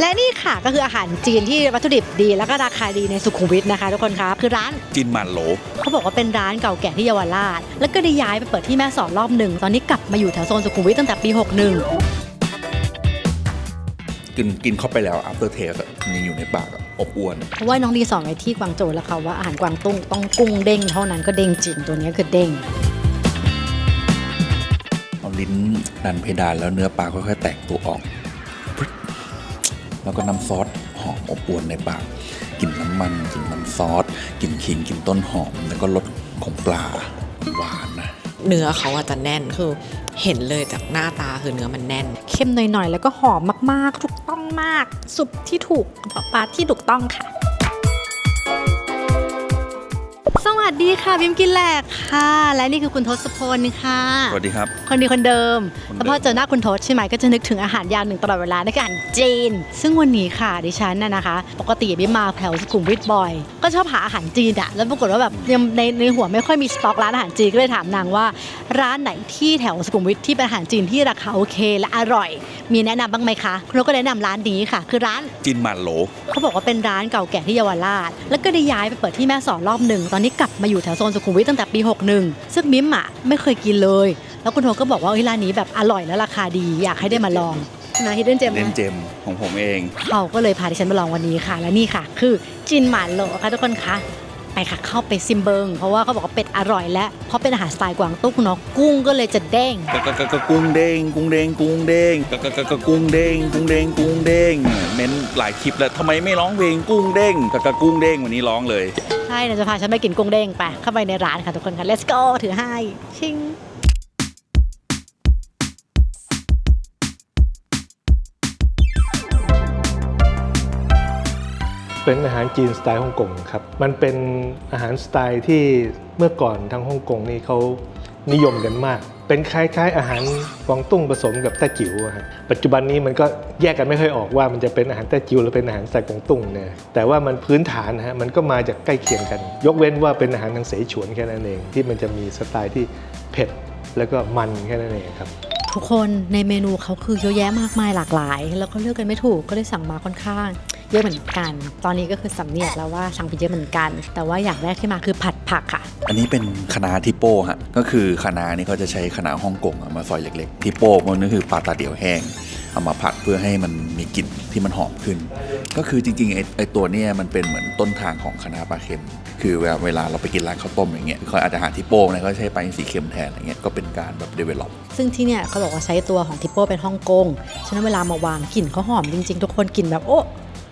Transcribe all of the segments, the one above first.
และนี่ค่ะก็คืออาหารจีนที่วัตถุดิบดี แล้วก็ราคาดีในสุขุมวิทนะคะ ทุกคนครับคือร้านจินหมันโหล เขาบอกว่าเป็นร้านเก่าแก่ที่เยาวราช แล้วก็ได้ย้ายไปเปิดที่แม่สอดรอบหนึ่ง ตอนนี้กลับมาอยู่แถวโซนสุขุมวิทตั้งแต่ปี 61กินกินเข้าไปแล้ว after taste อะมันยังอยู่ในปากอะอบอวนเพราะว่าน้องดีสอนไว้ที่กวางโจวแล้วค่ะว่าอาหารกวางตุ้งต้องกุ้งเด้งเท่านั้นก็เด้งจริงตัวนี้คือเด้งเอาลิ้นดันเพดานแล้วเนื้อปลาค่อยๆแตกตัวออกปึ๊ด แล้วก็น้ำซอสหอมอบอวนในปากกลิ่นน้ำมันกลิ่นน้ำซอสกลิ่นขิงกลิ่นต้นหอม แล้วก็รสของปลาหวานนะเนื้อเขาอาจจะแน่นคือเห็นเลยจากหน้าตาคือเนื้อมันแน่นเค็มหน่อยๆ แล้วก็หอมมากๆ ถูกต้องมาก สุปที่ถูกกับปลาที่ถูกต้องค่ะ ดีค่ะบิมกินแหลกค่ะ และนี่คือคุณทศพลค่ะสวัสดีครับ คนดีคนเดิมคนเดิม แล้วพอเจอหน้าคุณทศใช่ไหมก็จะนึกถึงอาหารอย่างหนึ่งตลอดเวลาในการจีน ซึ่งวันนี้ค่ะดิฉันน่ะนะคะ ปกติบิมมาแถวสุขุมวิทบ่อย ก็ชอบหาอาหารจีนอะแล้วปรากฏว่าแบบยังในในหัวไม่ค่อยมีสต็อกร้านอาหารจีนก็เลยถามนางว่า ร้านไหนที่แถวสุขุมวิทที่เป็นอาหารจีนที่ราคาโอเค และอร่อย มีแนะนำบ้างไหมคะคุณนกก็แนะนำร้านนี้ค่ะ คือร้าน จินหมันโหล เขาบอกว่าเป็นร้านเก่าแก่ที่เยาวราช แล้วก็ได้ย้ายไปเปิดที่แม่สอดรอบหนึ่ง ตอนนี้กลับมาอยู่แถวโซนสุขุมวิทตั้งแต่ปี 61 ซึ่งมิมอะไม่เคยกินเลย แล้วคุณโทก็บอกว่าเฮ้ยร้านนี้แบบอร่อยและราคาดีอยากให้ได้มาลองนะฮิดเด้นเจมเล่นเจมของผมเองเขาก็เลยพาดิฉันมาลองวันนี้ค่ะ และนี่ค่ะ คือจินหมานโหลค่ะทุกคนคะไปค่ะเข้าไปซิมเบิงเพราะว่าเขาบอกว่าเป็ดอร่อยและเพราะเป็นอาหารสไตล์กวางตุ้งเนาะกุ้งก็เลยจะเด้งกะกะกะกะกุ้งเด้งกุ้งเด้งกุ้งเด้งกะกะกะกะกุ้งเด้งกุ้งเด้งกุ้งเด้งเม้นหลายคลิปแล้วทำไมไม่ร้องเพลงกุ้งเด้งกะกะกุ้งเด้งวันนี้ร้องเลย ใช่เดี๋ยวจะพาฉันไปกินกุ้งเด้งไป เข้าไปในร้านค่ะทุกคนค่ะ let's go ถือให้ ชิงเป็นอาหารจีนสไตล์ฮ่องกงครับ มันเป็นอาหารสไตล์ที่เมื่อก่อนทางฮ่องกงนี่เขา นิยมกันมาก เป็นคล้ายๆอาหารกวางตุ้งผสมกับแต้จิ๋วอะฮะปัจจุบันนี้มันก็แยกกันไม่ค่อยออกว่ามันจะเป็นอาหารแต้จิ๋วหรือเป็นอาหารสไตล์กวางตุ้งเนี่ยแต่ว่ามันพื้นฐานฮะมันก็มาจากใกล้เคียงกัน ยกเว้นว่าเป็นอาหารทางเสฉวนแค่นั้นเอง ที่มันจะมีสไตล์ที่เผ็ดแล้วก็มันแค่นั้นเองครับทุกคนในเมนูเขาคือเยอะแยะมากมายหลากหลาย แล้วก็เลือกกันไม่ถูกก็เลยสั่งมาค่อนข้าง เยอะเหมือนกัน ตอนนี้ก็คือสำเนียกแล้วว่าสั่งไปเยอะเหมือนกัน แต่ว่าอย่างแรกที่มาคือผัดผักค่ะ อันนี้เป็นคณะทิโป้ฮะก็คือคณะนี้เขาจะใช้คณะฮ่องกงอะมาซอยเล็กๆทิโป้มันก็คือปลาตาเดี่ยวแห้งเอามาผัดเพื่อให้มันมีกลิ่นที่มันหอมขึ้น ก็คือจริงๆไอ้ไอ้ตัวเนี้ยมันเป็นเหมือนต้นทางของคณะปลาเค็ม คือเวลาเวลาเราไปกินร้านข้าวต้มอย่างเงี้ยเขาอาจจะหาทิโป้เนี่ยเขาใช้ปลาอินทรีเค็มแทนอะไรเงี้ยก็เป็นการแบบเดเวล็อปซึ่งที่เนี่ยเขาบอกว่าใช้ตัวของทิปโป้เป็นฮ่องกง ฉะนั้นเวลามาวางกลิ่นเขาหอมจริงๆ ทุกคนกลิ่นแบบโอ้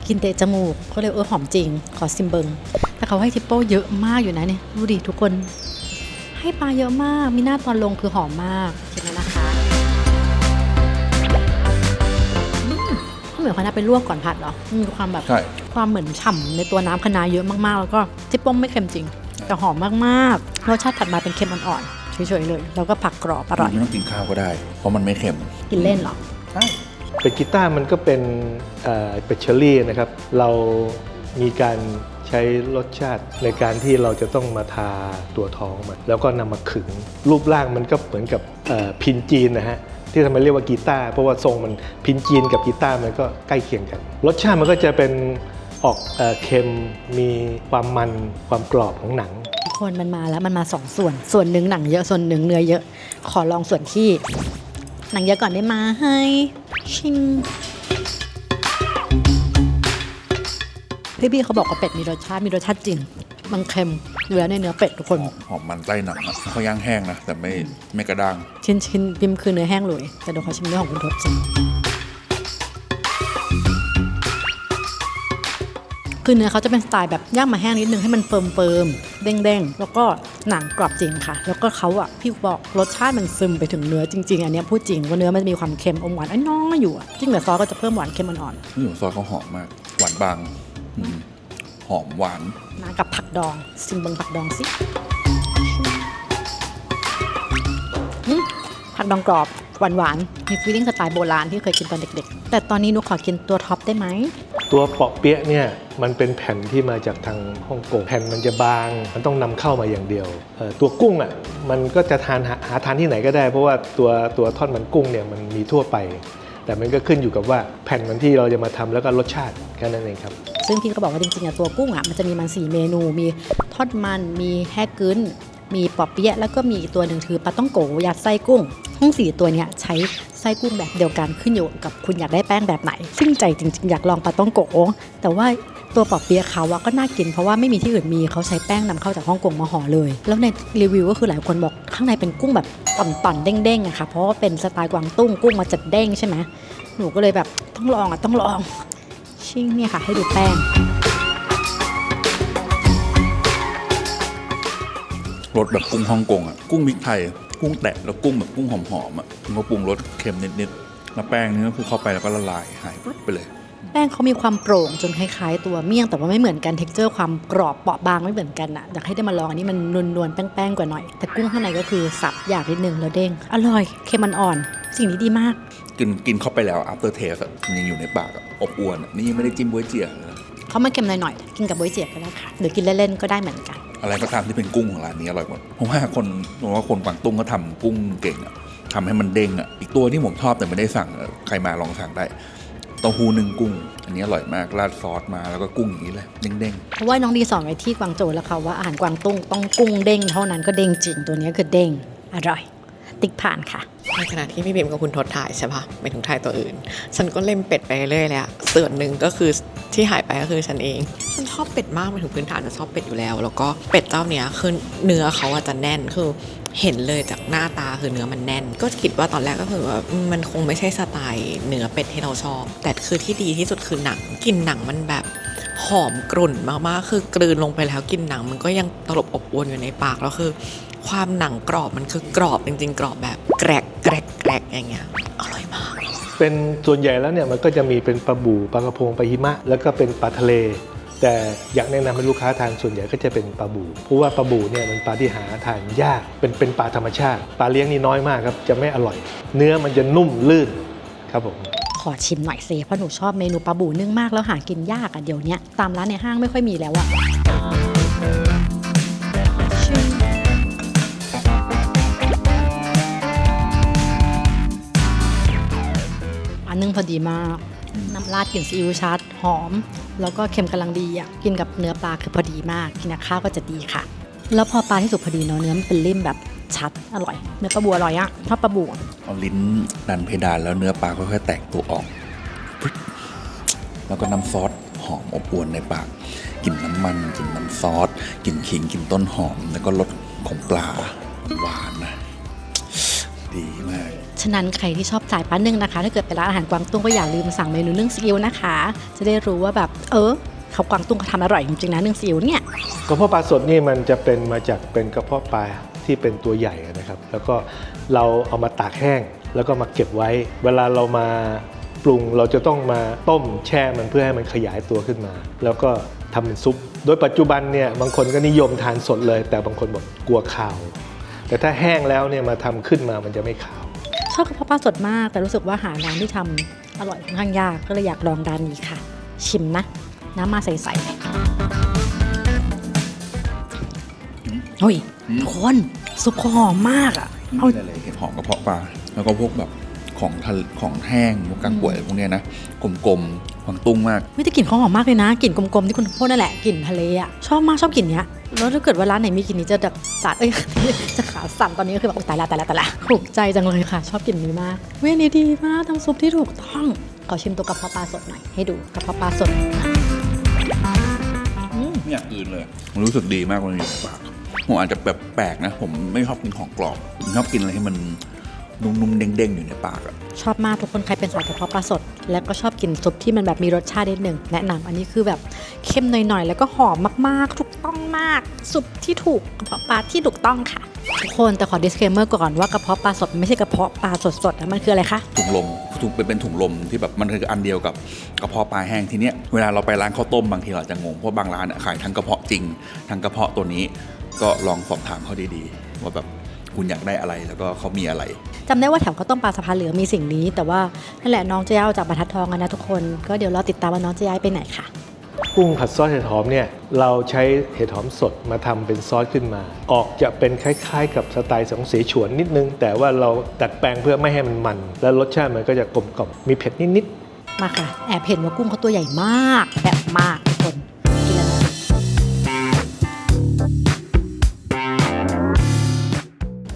กลินเตะจมูกเขาเลยเออหอมจริง ขอซิมเบิงแต่เขาให้ทิปโป้เยอะมากอยู่นะเนี่ยดูดิทุกคน ให้ปลาเยอะมาก มีหน้าตอนลงคือหอมมากใช่ไหมนะคะอืมเหมือนคณะไปลวกก่อนผัดเหรอมีความแบบใช่ความเหมือนฉ่ำในตัวน้ำคะน้าเยอะมากๆ แล้วก็ทิปโป้ไม่เค็มจริง แต่หอมมากๆรสชาติถัดมาเป็นเค็มอ่อนๆเฉยๆเลย แล้วก็ผักกรอบอร่อยไม่ต้องกินข้าวก็ได้ เพราะมันไม่เค็มกินเล่นเหรอ เป็นกีตาร์มันก็เป็นเป็นเชอรี่นะครับ เรามีการใช้รสชาติในการที่เราจะต้องมาทาตัวท้องมันแล้วก็นำมาขึง รูปร่างมันก็เหมือนกับพินจีนนะฮะที่ทำไมเรียกว่ากีตาร์เพราะว่าทรงมันพินจีนกับกีตาร์มันก็ใกล้เคียงกัน รสชาติมันก็จะเป็นออกเอเค็มมีความมันความกรอบของหนังคนมันมาแล้วมันมาสองส่วน ส่วนหนึ่งหนังเยอะส่วนหนึ่งเนื้อเยอะ ขอลองส่วนที่ หนังเยอะก่อนได้ไหมาให้ ชิงพี่พี่ๆเขาบอกว่าเป็ดมีรสชาติมีรสชาติจริง มันเค็มอยู่แล้วในเนื้อเป็ดทุกคน หอมหอมมันใต้หนังอะเขาย่างแห้งนะ แต่ไม่ไม่กระด้าง ชิ้นชิ้นพิมพ์คือเนื้อแห้งเลย แต่เดี๋ยวขอชิมเนื้อของคุณทศสิ คือเนื้อเขาจะเป็นสไตล์แบบย่างมาแห้งนิดนึงให้มันเฟิร์มเฟิร์มๆเด้งๆ แล้วก็หนังกรอบจริงค่ะ แล้วก็เขาอะพี่บอกรสชาติมันซึมไปถึงเนื้อจริงๆ อันเนี้ยพูดจริงว่าเนื้อมันจะมีความเค็มอมหวานน้อยๆอยู่อะจิ้มกับซอสก็จะเพิ่มหวานเค็มอ่อนนี่ของซอสเขาหอมมากหวานบางอืมหอมหวานๆมากับผักดองซิมเบิงผักดองสิอืมผักดองกรอบหวานๆมีฟีลลิ่งสไตล์โบราณที่เคยกินตอนเด็กๆ แต่ตอนนี้หนุขอกินตัวท็อปได้ไหม ตัวเปาะเปี๊ยะเนี่ยมันเป็นแผ่นที่มาจากทางฮ่องกงแผ่นมันจะบาง มันต้องนำเข้ามาอย่างเดียวตัวกุ้งอะมันก็จะทานหาหาทานที่ไหนก็ได้ เพราะว่าตัวตัวทอดมันกุ้งเนี่ยมันมีทั่วไป แต่มันก็ขึ้นอยู่กับว่าแผ่นมันที่เราจะมาทำแล้วก็รสชาติแค่นั้นเองครับ ซึ่งพี่ก็บอกว่าจริงๆอะตัวกุ้งอะมันจะมีมันสี่เมนู มีทอดมันมีแฮกกึน มีปอเปี๊ยะแล้วก็มีอีกตัวหนึ่งคือปลาต้องโกยัดไส้กุ้ง ทั้งสี่ตัวเนี้ยใช้ไส้กุ้งแบบเดียวกันขึ้นอยู่กับคุณอยากได้แป้งแบบไหน ซึ่งใจจริง ๆ อยากลองปลาต้องโกแต่ว่าตัวปอเปี๊ยะเขาอะก็น่ากินเพราะว่าไม่มีที่อื่นมีเขาใช้แป้งนำเข้าจากฮ่องกงมาห่อเลย แล้วในรีวิวก็คือหลายคนบอกข้างในเป็นกุ้งแบบต่อนๆเด้งๆอะค่ะเพราะว่าเป็นสไตล์กวางตุ้งกุ้งมาจัดเด้งใช่ไหมหนูก็เลยแบบต้องลองอะต้องลอง ชิ่งเนี่ยค่ะให้ดูแป้ง รสแบบกุ้งฮ่องกงอะกุ้งพริกไทย กุ้งแตะแล้วกุ้งแบบกุ้งหอมๆอะมันก็ปรุงรสเค็มนิดๆแล้วแป้งนี่ก็คือเข้าไปแล้วก็ละลายหายปุ๊บไปเลย แป้งเขามีความโปร่งจนคล้ายๆ ตัวเมี่ยงแต่ว่าไม่เหมือนกันเท็กเจอร์ความกรอบเปราะบางไม่เหมือนกันอะอยากให้ได้มาลองอันนี้มันนวลๆแป้งๆกว่าหน่อย แต่กุ้งข้างในก็คือสับอยากนิดนึงแล้วเด้งอร่อยเค็มมันอ่อนสิ่งนี้ดีมาก กินกินเข้าไปแล้ว after taste อะมันยังอยู่ในปากอะอบอวนอะนี่ยังไม่ได้จิ้มบ๊วยเจี๋ยเลยนะ เขามาเค็มหน่อยๆกินกับบ๊วยเจียบก็ได้ค่ะ หรือกินเล่นๆก็ได้เหมือนกัน อะไรก็ตามที่เป็นกุ้งของร้านนี้อร่อยหมดผมว่าคนผมว่าคนกวางตุ้งก็ทำกุ้งเก่งอะทำให้มันเด้งอะอีกตัวที่ผมชอบแต่ไม่ได้สั่งอะใครมาลองสั่งได้เต้าหู้นึ่งกุ้ง อันนี้อร่อยมากราดซอสมาแล้วก็กุ้งอย่างนี้เลยเด้งเพราะว่าน้องดีสอนไว้ที่กวางโจวแล้วค่ะว่าอาหารกวางตุ้งต้องกุ้งเด้งเท่านั้นก็เด้งจริงตัวนี้คือเด้งอร่อย ติ๊กผ่านค่ะ ในขณะที่พี่บิมกับคุณทศถ่ายใช่ปะไม่ถึงถ่ายตัวอื่น ฉันก็เล่มเป็ดไปเรื่อยเลยอะส่วนหนึ่งก็คือที่หายไปก็คือฉันเอง ฉันชอบเป็ดมากไปถึงพื้นฐานฉันชอบเป็ดอยู่แล้ว แล้วก็เป็ดเจ้าเนี้ยคือเนื้อเขาอะจะแน่นคือเห็นเลยจากหน้าตาคือเนื้อมันแน่น ก็คิดว่าตอนแรกก็คือว่ามันคงไม่ใช่สไตล์เนื้อเป็ดที่เราชอบ แต่คือที่ดีที่สุดคือหนังกินหนังมันแบบหอมกรุ่นมากๆ คือกลืนลงไปแล้วกินหนัง มันก็ยังตลบอบอวนอยู่ในปากแล้วคือ ความหนังกรอบมันคือกรอบจริงๆ กรอบแบบแกรกแกรกแกรกอย่างเงี้ยอร่อยมาก เป็นส่วนใหญ่แล้วเนี่ยมันก็จะมีเป็นปลาบูปลากระพงปลาหิมะ แล้วก็เป็นปลาทะเล แต่อยากแนะนำให้ลูกค้าทานส่วนใหญ่ก็จะเป็นปลาบูเพราะว่าปลาบูเนี่ยมันปลาที่หาทานยากเป็นเป็นปลาธรรมชาติปลาเลี้ยงนี่น้อยมากครับจะไม่อร่อย เนื้อมันจะนุ่มลื่นครับผมขอชิมหน่อยสิเพราะหนูชอบเมนูปลาบูนึ่งมากแล้วหากินยากอะเดี๋ยวเนี้ยตามร้านในห้างไม่ค่อยมีแล้วอะ นึ่งพอดีมาก น้ำราดกลิ่นซีอิ๊วชัด หอม แล้วก็เค็มกำลังดีอะกินกับเนื้อปลาคือพอดีมาก กินกับข้าวก็จะดีค่ะ แล้วพอปลาที่สุกพอดีเนาะเนื้อมันเป็นริ่มแบบชัดอร่อย เนื้อปลาบูอร่อยอะชอบปลาบูอะๆเอาลิ้นดันเพดานแล้วเนื้อปลาค่อยๆแตกตัวออก แล้วก็น้ำซอสหอมอบอวนในปากกลิ่นน้ำมันกลิ่นน้ำซอสกลิ่นขิงกลิ่นต้นหอม แล้วก็รสของปลาหวานนะดีมากะนั้นใครที่ชอบจ่ายป้านึ่งนะคะ ถ้าเกิดไปร้านอาหารกวางตุ้งก็อย่าลืมสั่งเมนูนึ่งซีอิ๊วนะคะ จะได้รู้ว่าแบบเออเขากวางตุ้งเขาทำอร่อยจริงๆนะนึ่งซีอิ๊วเนี่ยกระเพาะปลาสดนี่มันจะเป็นมาจากเป็นกระเพาะปลาที่เป็นตัวใหญ่นะครับ แล้วก็เราเอามาตากแห้งแล้วก็มาเก็บไว้ เวลาเรามาปรุงเราจะต้องมาต้มแช่มันเพื่อให้มันขยายตัวขึ้นมา แล้วก็ทำเป็นซุป โดยปัจจุบันเนี่ยบางคนก็นิยมทานสดเลย แต่บางคนบอกกลัวขาว แต่ถ้าแห้งแล้วเนี่ยมาทำขึ้นมามันจะไม่ขาว ชอบกระเพาะปลาสดมาก แต่รู้สึกว่าหาร้านที่ทำอร่อยค่อนข้างยากก็เลยอยากลองร้านนี้ค่ะ ชิมนะ น้ำมาใสๆเฮ้ยทุกคนซุปเขาหอมมากอะ เอาเอาอะไรเห็ดหอมกระเพาะปลาแล้วก็พวกแบบ ของทะเลของแห้งพวกกางป่วยพวกเนี้ยนะกลมๆหวังตุ้งมากไม่ได้กลิ่นเขาหอมมากเลยนะกลิ่นกลมๆที่คุณพูดนั่นแหละกลิ่นทะเลอะชอบมากชอบกลิ่นเนี้ยแล้วถ้าเกิดว่าร้านไหนมีกลิ่นนี้จะแบบสาดเอ้ยจะขาสั่นตอนนี้ก็คือแบบโอ๊ยตายละตายละตายละถูกใจจังเลยค่ะ ชอบกลิ่นนี้มากเว้ยอันนี้ดีมากทำซุปที่ถูกต้องขอชิมตัวกระเพาะปลาสดหน่อยให้ดูกระเพาะปลาสดอืมไม่อยากอื่นเลยมันรู้สึกดีมากมันอยู่ในปากผมอาจจะแบบแปลกนะ ผมไม่ชอบกินของกรอบผมชอบกินอะไรที่มัน นุ่มๆเด้งๆอยู่ในปากอะชอบมากทุกคนใครเป็นสายกระเพาะปลาสด แล้วก็ชอบกินซุปที่มันแบบมีรสชาตินิดหนึ่งแนะนำอันนี้คือแบบเข้มหน่อยๆ แล้วก็หอมมากๆ ถูกต้องมาก ซุปที่ถูกกระเพาะปลาที่ถูกต้องค่ะ ทุกคนแต่ขอ disclaimer ก่อนว่ากระเพาะปลาสดไม่ใช่กระเพาะปลาสดๆนะมันคืออะไรคะถุงลมถุงเป็นเป็นถุงลมที่แบบมันคืออันเดียวกับกระเพาะปลาแห้งทีเนี้ยเวลาเราไปร้านข้าวต้มบางทีเราอาจจะงงเพราะบางร้านอะขายทั้งกระเพาะจริงทั้งกระเพาะตัวนี้ก็ลองสอบถามเขาดีๆว่าแบบ คุณอยากได้อะไรแล้วก็เขามีอะไรจำได้ว่าแถวข้าวต้มปลาสะพานเหลืองมีสิ่งนี้ แต่ว่านั่นแหละน้องจะย้ายออกจากบรรทัดทองกันนะทุกคน ก็เดี๋ยวรอติดตามว่าน้องจะย้ายไปไหนค่ะกุ้งผัดซอสเห็ดหอมเนี่ยเราใช้เห็ดหอมสดมาทำเป็นซอสขึ้นมา ออกจะเป็นคล้าย ๆ กับสไตล์ของเสฉวนนิดนึง แต่ว่าเราดัดแปลงเพื่อไม่ให้มันมัน แล้วรสชาติมันก็จะกลมกล่อมมีเผ็ดนิดๆมาค่ะ แอบเห็นว่ากุ้งเขาตัวใหญ่มากแบบมาก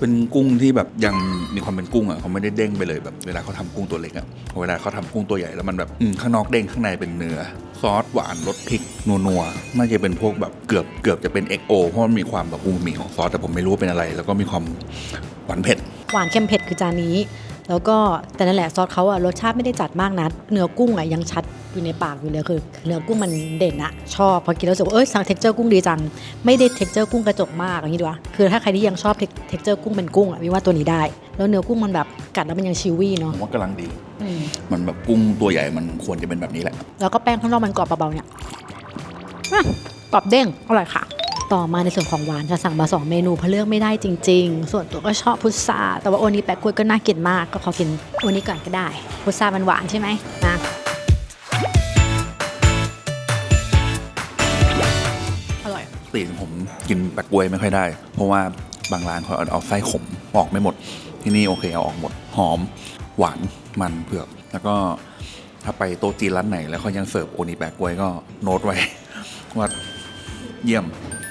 เป็นกุ้งที่แบบยังมีความเป็นกุ้งอะเขาไม่ได้เด้งไปเลยแบบเวลาเขาทำกุ้งตัวเล็กอะเวลาเขาทำกุ้งตัวใหญ่แล้วมันแบบข้างนอกเด้งข้างในเป็นเนื้อซอสหวานรสพริกนัวๆน่าจะเป็นพวกแบบเกือบเกือบจะเป็นเอกโอเพราะมันมีความแบบอูมามิของซอสแต่ผมไม่รู้ว่าเป็นอะไร แล้วก็มีความหวานเผ็ดหวานเค็มเผ็ดคือจานนี้ แล้วก็แต่นั่นแหละซอสเขาอะรสชาติไม่ได้จัดมากนะเนื้อกุ้งอะยังชัดอยู่ในปากอยู่เลยคือ เนื้อกุ้งมันเด่นอะชอบพอกินแล้วรู้สึกว่าเอ้ยสั่งเท็กเจอร์กุ้งดีจังไม่ได้เท็กเจอร์กุ้งกระจกมากอย่างนี้ดีวะคือถ้าใครที่ยังชอบเท็กเจอร์กุ้งเป็นกุ้งอะวิว่าตัวนี้ได้ แล้วเนื้อกุ้งมันแบบกัดแล้วมันยังชิวี่ผเนาะมว่ากำลังดี อืมมันแบบกุ้งตัวใหญ่มันควรจะเป็นแบบนี้แหละ แล้วก็แป้งข้างนอกมันกรอบเบาๆเนี่ยอะกรอบเด้งอร่อยค่ะ ต่อมาในส่วนของหวานจะสั่งมา 2 เมนูเพราะเลือกไม่ได้จริง ๆ ส่วนตัวก็ชอบพุทราแต่ว่าโอนี้แปะกล้วยก็น่ากินมากก็ขอกินโอนี้ก่อนก็ได้ พุทรามันหวานใช่ไหมนะอร่อยปกติผมกินแปะกล้วยไม่ค่อยได้ เพราะว่าบางร้านเขาเอาเอาไส้ขมออกไม่หมด ที่นี่โอเคเอาออกหมดหอม หวานมันเผือก แล้วก็ถ้าไปโต๊ะจีนร้านไหน แล้วเขายังเสิร์ฟโอนิแปะกล้วยก็โน้ตไว้ว่าเยี่ยม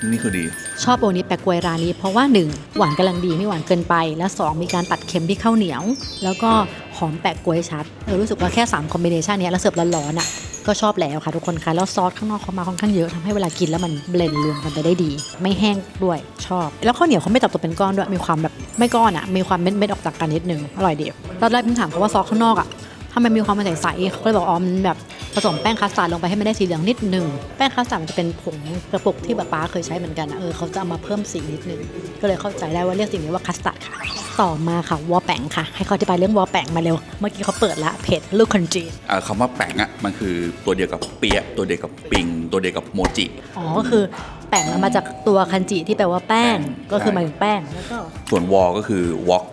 นี่คือดี ชอบโอนี้แปะกวยร้านนี้เพราะว่า 1 หวานกำลังดีไม่หวานเกินไป และ 2 มีการตัดเค็มที่ข้าวเหนียว แล้วก็หอมแปะกวยชัดเออรู้สึกว่าแค่3คอมบิเนชันนี้แล้วเสิร์ฟร้อนๆอะก็ชอบแล้วค่ะทุกคนค่ะแล้วซอสข้างนอกเขามาค่อนข้างเยอะทำให้เวลากินแล้วมันเบลนรวมกันไปได้ดี ไม่แห้งด้วยชอบ แล้วข้าวเหนียวเขาไม่ตับตัวเป็นก้อนด้วยมีความแบบไม่ก้อนอะมีความเม็ดๆออกจากกันนิดนึงอร่อยดีตอนแรกผมถามเขาว่าซอสข้างนอกอะทำไมมีความมันใสๆเขาเลยบอกอ๋อมันแบบ ผสมแป้งคัสตาร์ดลงไปให้มันได้สีเหลืองนิดหนึ่งแป้งคัสตาร์ดมันจะเป็นผงกระปุกที่แบบป้าเคยใช้เหมือนกันนะเออเขาจะเอามาเพิ่มสีนิดนึงก็เลยเข้าใจได้ว่าเรียกสิ่งนี้ว่าคัสตาร์ดค่ะ ต่อมาค่ะวอแปงค่ะ ให้เขาอธิบายเรื่องวอแปงมาเร็ว เมื่อกี้เขาเปิดละเพจลูกคนจีนเอ่อคำว่าแป้งอะมันคือตัวเดียวกับเปียะตัวเดียวกับปิง ตัวเดียวกับโมจิอ๋อก็คือแป้งมันมาจากตัวคันจิที่แปลว่าแป้งแป้งก็คือใช่หมายถึงแป้งแล้วก็ส่วนวอก็คือวอก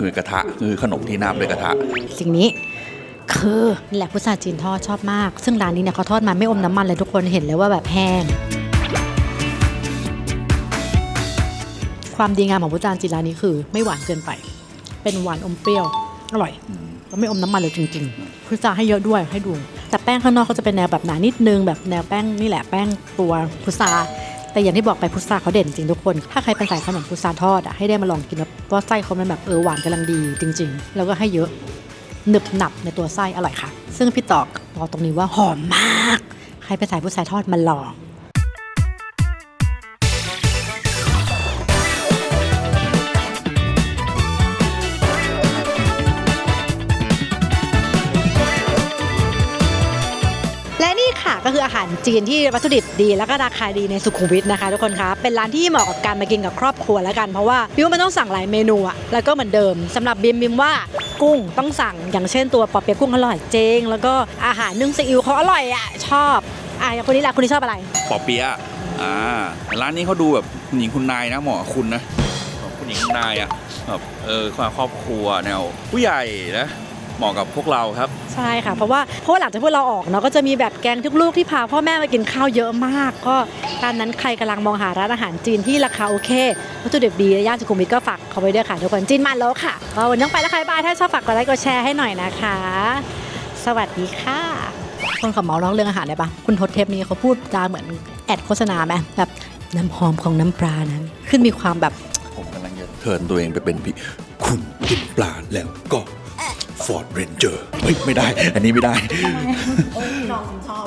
คือกระทะคือขนมที่นาบด้วยกระทะ สิ่งนี้ คือแหละพุทราจีนทอดชอบมาก ซึ่งร้านนี้เนี่ยเขาทอดมาไม่อมน้ำมันเลยทุกคนเห็นเลยว่าแบบแห้ง ความดีงามของพุทราจีนร้านนี้คือ ไม่หวานเกินไป เป็นหวานอมเปรี้ยว อร่อยแล้วไม่อมน้ำมันเลยจริงๆพุทราให้เยอะด้วยให้ดู แต่แป้งข้างนอกเขาจะเป็นแนวแบบหนานิดนึงแบบแนวแป้งนี่แหละแป้งตัวพุทราแต่อย่างที่บอกไปพุทราเขาเด่นจริงทุกคน ถ้าใครเป็นสายขนมพุทราทอดอะให้ได้มาลองกินนะเพราะไส้เขามันแบบเออหวานกำลังดีจริง ๆ แล้วก็ให้เยอะ หนึบหนับในตัวไส้อร่อยค่ะ ซึ่งพี่ตอกบอกตรงนี้ว่าหอมมาก ใครไปสายผู้ชายทอดมาลอง จีนที่วัตถุดิบดีแล้วก็ราคาดีในสุขุมวิทนะคะทุกคนคะเป็นร้านที่เหมาะกับการมากินกับครอบครัวแล้วกันเพราะว่าบิวมันต้องสั่งหลายเมนูอะแล้วก็เหมือนเดิมสำหรับบิมบิมว่ากุ้งต้องสั่งอย่างเช่นตัวปอเปี๊ยะกุ้งอร่อยเจงแล้วก็อาหารนึ่งซีอิ๊วเขาอร่อยอะชอบอะอย่างคนนี้ละคนนี้ชอบอะไรปอเปี๊ยะอ่าร้านนี้เขาดูแบบคุณหญิงคุณนายนะเหมาะกับคุณนะแบบคุณหญิงคุณนายอะแบบเออความครอบครัวแนวผู้ใหญ่นะ เหมาะกับพวกเราครับ ใช่ค่ะ เพราะว่าเพราะว่าหลังจากพวกเราออกเนาะก็จะมีแบบแกงทุกลูกที่พาพ่อแม่มากินข้าวเยอะมาก ก็ตอนนั้นใครกำลังมองหาร้านอาหารจีนที่ราคาโอเควัตถุดิบดีและย่านสุขุมวิทก็ฝากเขาไว้ด้วยค่ะทุกคนจีนมาแล้วค่ะก็วันนี้ต้องไปแล้วใครบายถ้าชอบฝากกดไลค์กดแชร์ให้หน่อยนะคะ สวัสดีค่ะ คนขับเมาส์เล่าเรื่องอาหารได้ปะคุณทศเทปนี้เขาพูดจาเหมือนแอดโฆษณาไหมแบบน้ำหอมของน้ำปลานั้นขึ้นมีความแบบ ผมกำลังจะเทิร์นตัวเองไปเป็นพี่ คุณกินปลาแล้วก็ ฟอร์ดเรนเจอร์เฮ้ยไม่ได้ อันนี้ไม่ได้ น้องชอบ